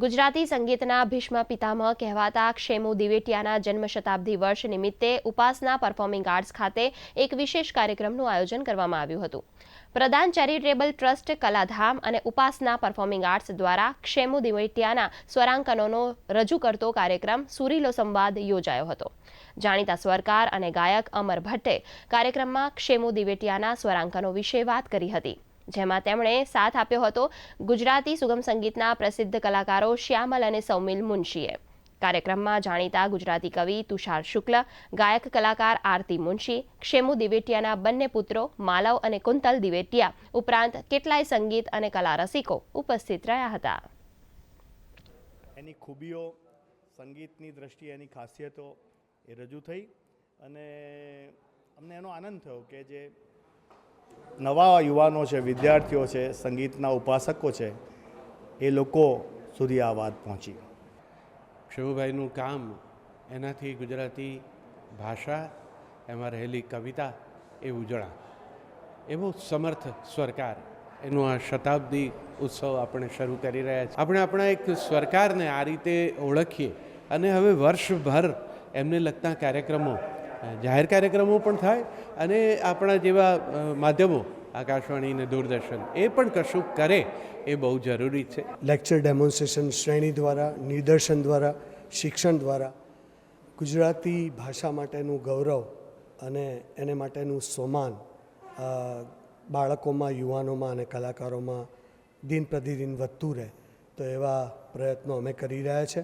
ગુજરાતી સંગીતના ભીષ્મ પિતામહ કહેવાતા ક્ષેમુ દિવેટિયાના જન્મ શતાબ્દી વર્ષ નિમિત્તે ઉપાસના પરફોર્મિંગ આર્ટ્સ ખાતે એક વિશેષ કાર્યક્રમનું આયોજન કરવામાં આવ્યું હતું. પ્રદાન ચેરિટેબલ ટ્રસ્ટ કલાધામ અને ઉપાસના પરફોર્મિંગ આર્ટ્સ દ્વારા ક્ષેમુ દિવેટિયાના સ્વરાંકનોનો રજૂ કરતો કાર્યક્રમ સુરીલો સંવાદ યોજાયો હતો. જાણીતા સ્વરકાર અને ગાયક અમર ભટ્ટે કાર્યક્રમમાં ક્ષેમુ દિવેટિયાના સ્વરાંકનો વિશે વાત કરી હતી. જેમાં તેમણે સાથ આપ્યો હતો ગુજરાતી સુગમ સંગીતના પ્રસિદ્ધ કલાકારો શ્યામલ અને સૌમિલ મુનશીએ. કાર્યક્રમમાં જાણીતા ગુજરાતી કવિ તુષાર શુક્લ, ગાયક કલાકાર આરતી મુનશી, ક્ષેમુ દિવેટિયાના બંને પુત્રો માલવ અને કુંતલ દિવેટિયા ઉપરાંત કેટલાય સંગીત અને કલા રસિકો ઉપસ્થિત રહ્યા હતા. એની ખૂબીઓ, સંગીતની દ્રષ્ટિએ એની ખાસિયતો એ રજૂ થઈ અને અમને એનો આનંદ થયો કે જે નવા યુવાનો છે, વિદ્યાર્થીઓ છે, સંગીતના ઉપાસકો છે, એ લોકો સુધી આ વાત પહોંચી. શિવભાઈનું કામ એનાથી ગુજરાતી ભાષા, એમાં રહેલી કવિતા એ ઉજળા. એવો સમર્થ સ્વરકાર એનું આ શતાબ્દી ઉત્સવ આપણે શરૂ કરી રહ્યા છીએ. આપણે આપણા એક સ્વરકારને આ રીતે ઓળખીએ અને હવે વર્ષભર એમને લગતા કાર્યક્રમો જાહેર કાર્યક્રમો પણ થાય અને આપણા જેવા માધ્યમો, આકાશવાણી અને દૂરદર્શન, એ પણ કશું કરે એ બહુ જરૂરી છે. લેક્ચર ડેમોન્સ્ટ્રેશન શ્રેણી દ્વારા, નિદર્શન દ્વારા, શિક્ષણ દ્વારા, ગુજરાતી ભાષા માટેનું ગૌરવ અને એને માટેનું સોમાન બાળકોમાં, યુવાનોમાં અને કલાકારોમાં દિન પ્રતિદિન વધતું રહે, તો એવા પ્રયત્નો અમે કરી રહ્યા છે.